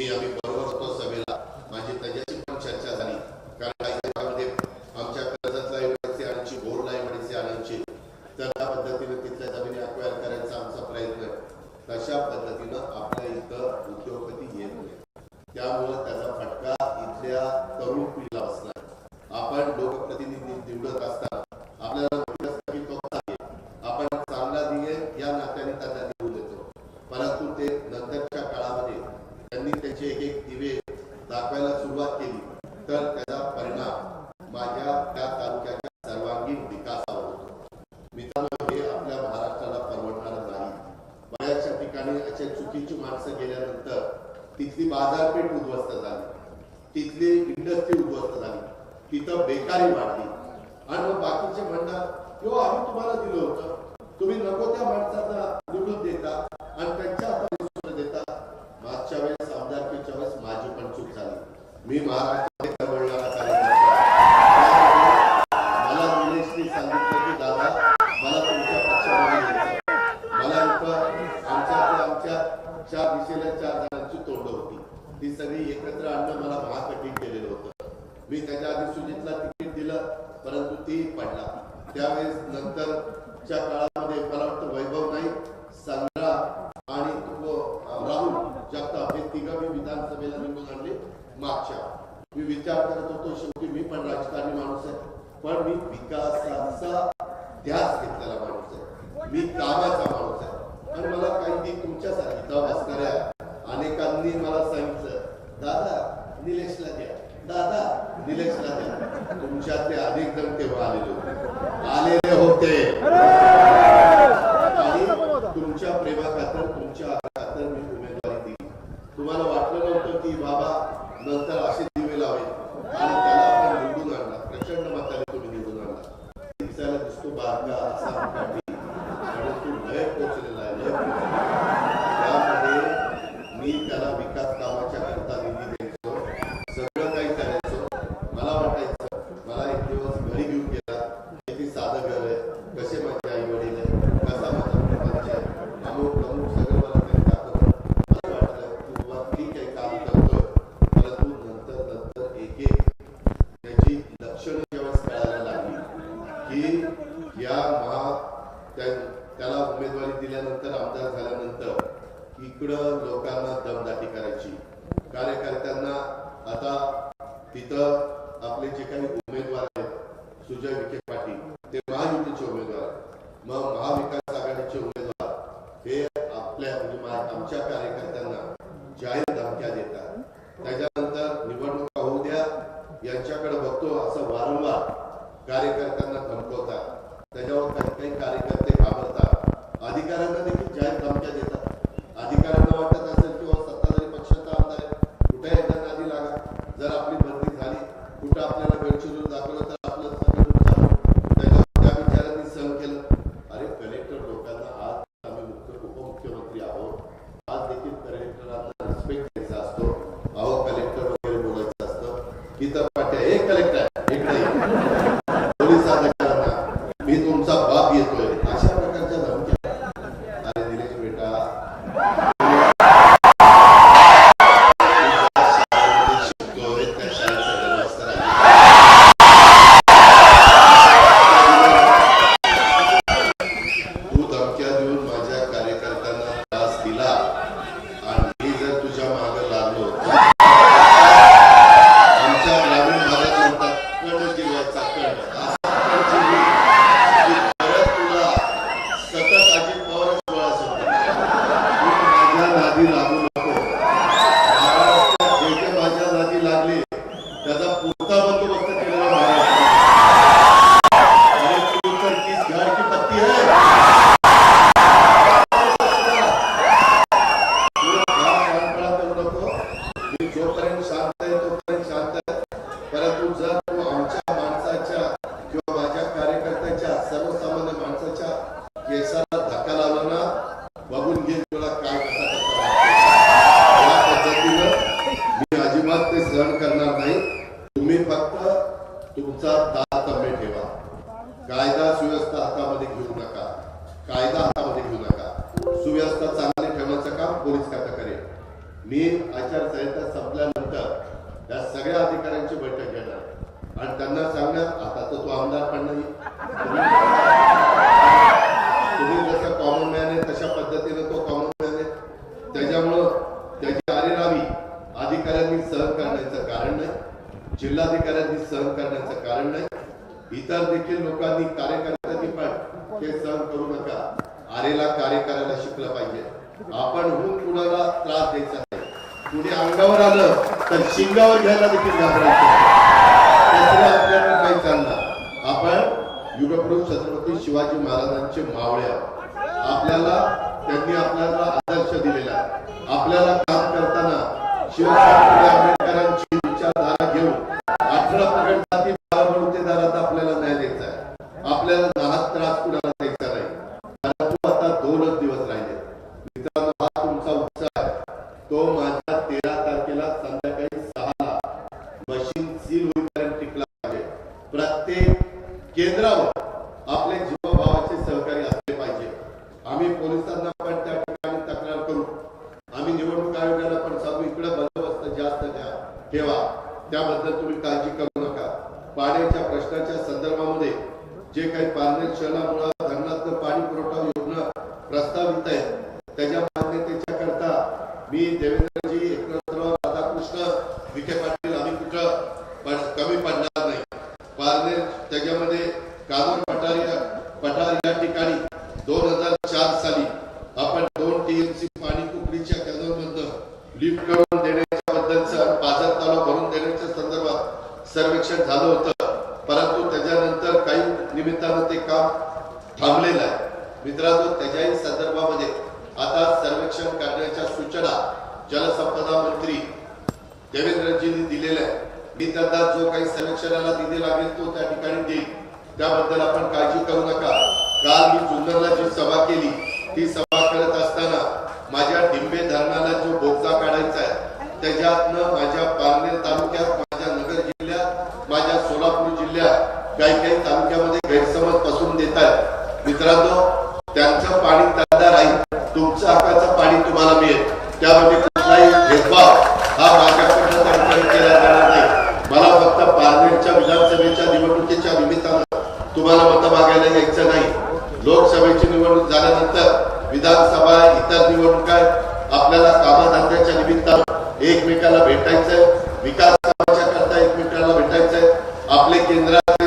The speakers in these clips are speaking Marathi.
be, I mean, Me. मागच्या. मी विचार करत होतो शेवटी मी पण राजकारणी माणूस आहे. पण मी विकास हे आपल्या म्हणजे आमच्या कार्यकर्त्यांना जाहीर धमक्या देतात. त्याच्यानंतर निवडणुका होऊ द्या यांच्याकडे बघतो असं वारंवार कार्यकर्त्यांना धमकवतात. त्याच्यावर काही काही कार्यकर्ते घाबरतात. अधिकाऱ्यांना आचारसंहिता संपल्यानंतर या सगळ्या अधिकाऱ्यांची बैठक घेणार. आणि त्यांना सांगणार आता तर तो आमदार पण नाही. तुम्ही जसं कॉमन मॅन आहे तशा पद्धतीने तो कॉमन मॅन आहे. त्याच्यामुळं त्याची आरेरावी अधिकाऱ्यांनी सहन करण्याचं कारण नाही. जिल्हाधिकाऱ्यांनी सहन करण्याचं कारण नाही. इतर देखील लोकांनी कार्यकर्त्यांनी पण हे सहन करू नका. आरेला कार्य करायला शिकलं पाहिजे. आपण होऊन कुणाला त्रास द्यायचा नाही कुणी अंगावर आलं तर शिंगावर घ्यायला देखील घाबरायचं आपल्याला काही चालणार आपण युगप्रभू छत्रपती शिवाजी महाराजांचे मावळ्या आपल्याला त्यांनी आपल्याला आदर्श दिलेला आपल्याला काम करताना शिवशास्त्री आंबेडकरांची विचारधारा घेऊन अठरा पगड जाती बारा बलुतेदारात आपल्याला न्याय द्यायचा आहे. आपल्याला नाहक त्रास कुणाला द्यायचा नाही परंतु आता दोनच दिवस राहिले मित्रांनो हा तुमचा उत्साह आहे तो माझ्या तेरा तारखेला संध्याकाळी सहाला मशीन सील होईपर्यंत टिकला पाहिजे प्रत्येक केंद्रावर आपले जीवभावाचे सहकारी असले पाहिजे आम्ही पोलिसांना पण त्या ठिकाणी तक्रार करू आम्ही निवडणूक आयोगाला पण सांगू इकडे बंदोबस्त जास्त द्या ठेवा त्याबद्दल तुम्ही काळजी करू नका पाण्याच्या प्रश्नाच्या संदर्भामध्ये जे काही पारनेर शहरामुळे धरणातलं पाणी पुरवठा योजना प्रस्तावित आहे त्याच्या मान्यतेच्या करता मी देवेंद्रजी एकनाथराव राधाकृष्ण विखे पाटील आम्ही कुठं पण कमी पडणार नाही पारनेर त्याच्यामध्ये कानूर पठार या पठार या ठिकाणी दोन हजार चार साली आपण दोन टीएमसी पाणी कुकडीच्या कॅनलमधनं लिफ्ट करून देण्याच्या बद्दलचं पाझर तलाव भरून देण्याच्या संदर्भात सर्वेक्षण झालं होतं परंतु त्याच्यानंतर काही निमित्तानं ते काम थांबलेलं आहे. मित्रांनो त्याच्याही संदर्भामध्ये आता सर्वेक्षण करण्याच्या सूचना जलसंपदा मंत्री देवेंद्रजींनी दिलेल्या आहे मी त्यांना जो काही सर्वेक्षणाला निधी लागेल तो त्या ठिकाणी देईल. त्याबद्दल आपण काळजी करू नका. काल मी जुन्नरला जी सभा केली ती सभा करत असताना माझ्या डिंबे धरणाला जो बोगदा काढायचा आहे त्याच्यातनं माझ्या पारनेर तालुक्यात माझ्या नगर जिल्ह्यात माझ्या सोलापूर जिल्ह्यात काही काही तालुक्यामध्ये गैरसमज पसरून देत आहेत मित्रांनो त्यांचं पाणी त्यांना राहील. तुमचं हक्काचं पाणी तुम्हाला मिळेल. त्यामध्ये कुठलाही भेदभाव हा माझ्याकडनं त्या केला जाणार नाही. मला फक्त पार्लमेंटच्या विधानसभेच्या निवडणुकीच्या निमित्तानं तुम्हाला मतं मागायला यायचं नाही. लोकसभेची निवडणूक झाल्यानंतर विधानसभा इतर निवडणुका आपल्याला कामाधंद्याच्या निमित्तानं एकमेकाला भेटायचंय. विकास करता एकमेकाला भेटायचंय. आपले केंद्रात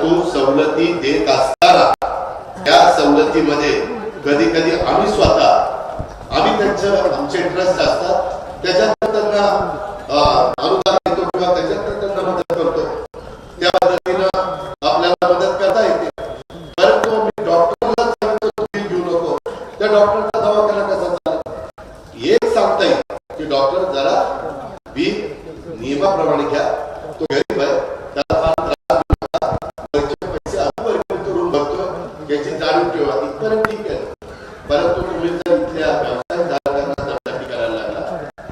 परंतु सवलती देत असताना त्या सवलतीमध्ये कधी कधी आम्ही स्वतः आम्ही त्यांचं आमचे इंटरेस्ट असतात. त्याच्यात त्यांना अनुदान देतो किंवा त्याच्यात त्यांना मदत करतो त्या पद्धतीनं आपल्याला मदत करता येते परंतु मी डॉक्टरला सांगतो तुम्ही घेऊ नको त्या डॉक्टरचा दवाखाना कसा चालेल एक सांगता येईल की डॉक्टर जरा बी नियमाप्रमाणे घ्या तो गरीब आहे त्याला फार त्रास देऊ नका. वरचे पैसे आम्ही वर्गणी करून बघतो याची जाणीव ठेवा इथपर्यंत ठीक आहे परंतु तुम्ही जर इथल्या व्यवसायधारकांना दमदाटी करायला लागला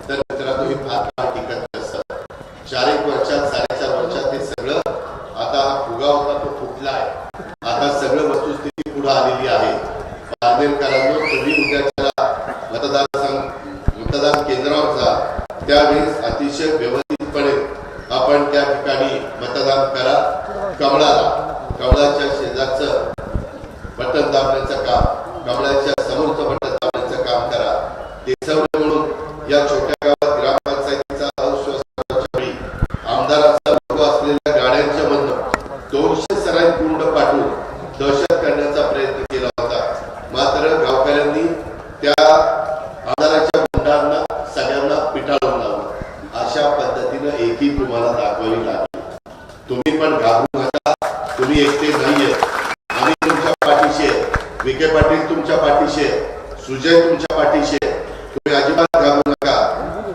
तर मित्रांनो हे फार काळ टिकत नसतं चार एक वर्षात साडेचार वर्षात हे सगळं आता हा फुगा होता तो फुटला आहे आता सगळं वस्तुस्थिती पुढे आलेली आहे पारनेरकरांनो तुम्ही उद्याच्या मतदारसंघ मतदान केंद्रावर जा त्यावेळेस अतिशय व्यवस्थितपणे आपण त्या ठिकाणी मतदान करा कमळाला कमळाच्या शेजारचं बटन दाबण्याचं काम कमळाच्या समोरचं बटन दाबण्याचं काम करा ते सर्व म्हणून या छोट्या गावात ग्रामपंचायतीचा अस्वस्थ ही तुम्हाला दाखवावी लागेल तुम्ही पण घाबरू नका. तुम्ही एकटे नाहीये. आम्ही तुमच्या पाठीशी आहे. विखे पाटील तुमच्या पाठीशी आहे. सुजय तुमच्या पाठीशी आहे. तुम्ही अजिबात घाबरू नका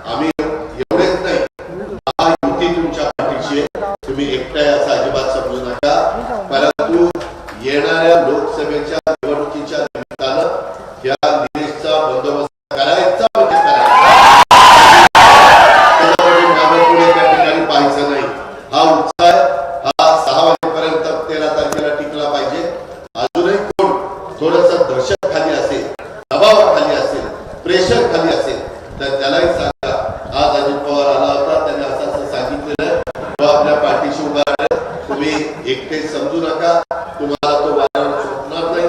आम्ही एवढेच नाही हा युती तुमच्या पाठीशी आहे तुम्ही एकट्या असं अजिबात समजू नका परंतु येणाऱ्या लोकसभेच्या निवडणुकीच्या निमित्तानं या निलेशचा बंदोबस्त करायचा म्हणजे करायचा त्याच्यामध्ये मागं पुढे त्या ठिकाणी पाहायचं नाही हा उत्साह हा सहा वाजेपर्यंत तेरा तारखेला टिकला पाहिजे अजूनही कोण थोडस दहशत खाली असेल दबाव खाली असेल प्रेशर खाली असेल तर त्यालाही सांगा आज अजित पवार आला होता त्याने असं असं सांगितलेलं तो आपल्या पाठीशी उभा आहे तुम्ही एकटे समजू नका तुम्हाला तो वारंवार सुटणार नाही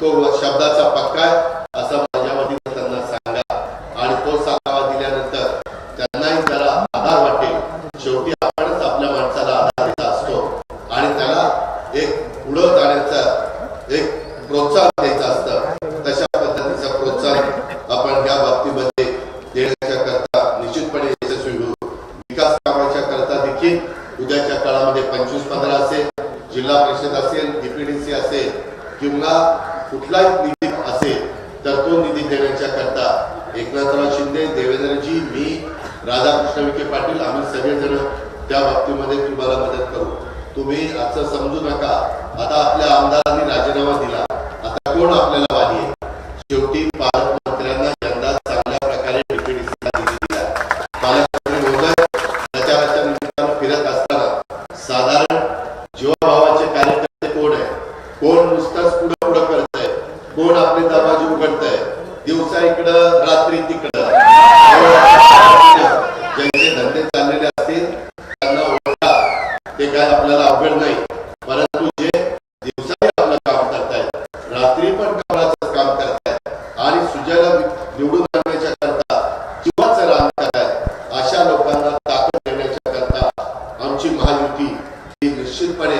तो शब्दाचा पक्का आहे असं माझ्या वतीनं त्यांना सांगा आणि तो सांगावा दिल्यानंतर त्यांनाही जरा आधार वाटेल शेवटी आपणच आपल्या माणसाला आधार देत असतो आणि त्याला एक पुढं जाण्याचा एक प्रोत्साहन द्यायचं असतं तशा पद्धतीचं प्रोत्साहन आपण या बाबतीमध्ये देण्याच्या करता निश्चितपणे यशस्वी होऊ विकास कामाच्या करता देखील उद्याच्या काळामध्ये पंचवीस पंधरा असेल जिल्हा परिषद असेल डीपीडीसी असेल किंवा कुठलाही निधी असेल तर तो निधी देण्याच्या करता एकनाथराव शिंदे देवेंद्रजी मी राधाकृष्ण विखे पाटील आम्ही सगळेजण त्या बाबतीमध्ये तुम्हाला मदत करू. तुम्ही असं समजू नका. आता आपल्या आमदारांनी राजीनामा दिला. आता कोण आपल्याला वादी आहे शेवटी पालकमंत्र्यांना यंदा चांगल्या प्रकारे डीपीडीसीला निधी दिला पालकमंत्री महोदय प्रचाराच्या निमित्तानं फिरत असताना साधारण जीवाभावाचे कार्यकर्ते कोण आहे कोण नुसतंच पुढं पुढं करत आहे कोण आपले दरवाजे उघडत आहे दिवसा इकडं रात्री तिकडं ज्यांचे धंदे चाललेले असतील त्यांना ओळखा ते काय आपल्याला अवघड नाही परंतु जे दिवसाही आपलं काम करतायत रात्री पण कमळाचं काम करतायत आणि सुजयला निवडून आणण्याच्या करता जीवाचं रान करतायत अशा लोकांना ताकद देण्याच्या करता आमची महायुती ही निश्चितपणे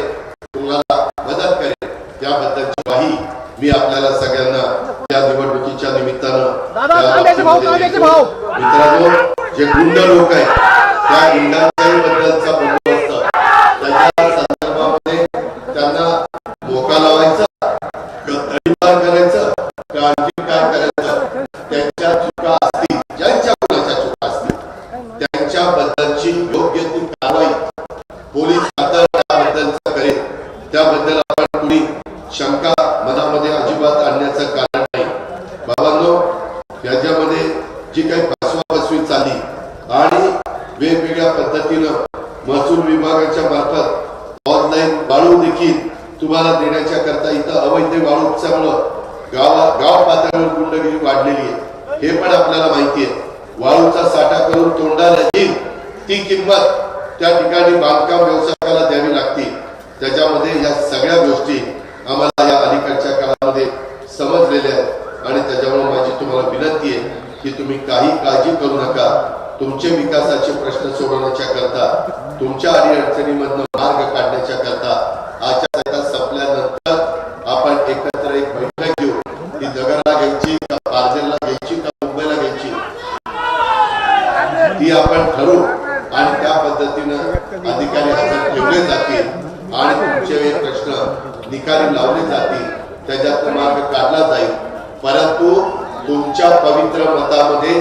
तुम्हाला मदत करेल त्याबद्दलची ग्वाही मी आपल्याला सगळ्यांना त्या निवडणुकीच्या निमित्तानं दादा, त्या कांद्याचे भाव, बाबतीमध्ये कांद्याचे देतो. भाव. मित्रांनो जे गुंड लोक आहेत त्या गुंडांच्याही बद्दलचा बंदोबस्त त्याच्या संदर्भामध्ये त्यांना मोका लावायचा गद्दारीपार करायचं का आणखी काय करायचं. त्यांच्या चुका असतील ज्यांच्या कोणाच्या चुका असतील त्यांच्या बद्दलची योग्य ती कारवाई पोलीस खातं त्याबद्दलचं करेल. त्याबद्दल आपण कुणी शंका मनामध्ये अजिबात आणण्याचं कारण नाही. बाबांनो याच्यामध्ये जी काही पद्धतीनं महसूल विभागाच्या मार्फत ऑनलाईन वाळू देखील तुम्हाला देण्याच्या करता इथं अवैध वाळू उपसामुळं गावा गाव पातळीवर गुंडगिरी वाढलेली आहे. हे पण आपल्याला माहिती आहे. वाळूचा साठा करून तोंडाला येईल ती किंमत त्या ठिकाणी बांधकाम व्यवसायाला द्यावी लागते. त्याच्यामध्ये या सगळ्या गोष्टी आम्हाला या अलीकडच्या काळामध्ये समजलेल्या आहेत. आणि त्याच्यामुळे माझी तुम्हाला विनंती आहे की तुम्ही काही काळजी करू नका. तुमचे विकासाचे प्रश्न सोडवण्याच्या करता तुमच्या अडीअडचणीमधनं मार्ग काढण्याच्या करता आजच्या संपल्यानंतर आपण एकत्र एक बैठक घेऊ. ती दगडला घ्यायची का पारजेलला घ्यायची का मुंबईला घ्यायची? ती आपण ठरवू. आणि त्या पद्धतीनं अधिकारी हजर ठेवले जातील आणि तुमचे प्रश्न निकाली लावले जातील. त्याच्यात मार्ग काढला जाईल. परंतु तुमच्या पवित्र मतामध्ये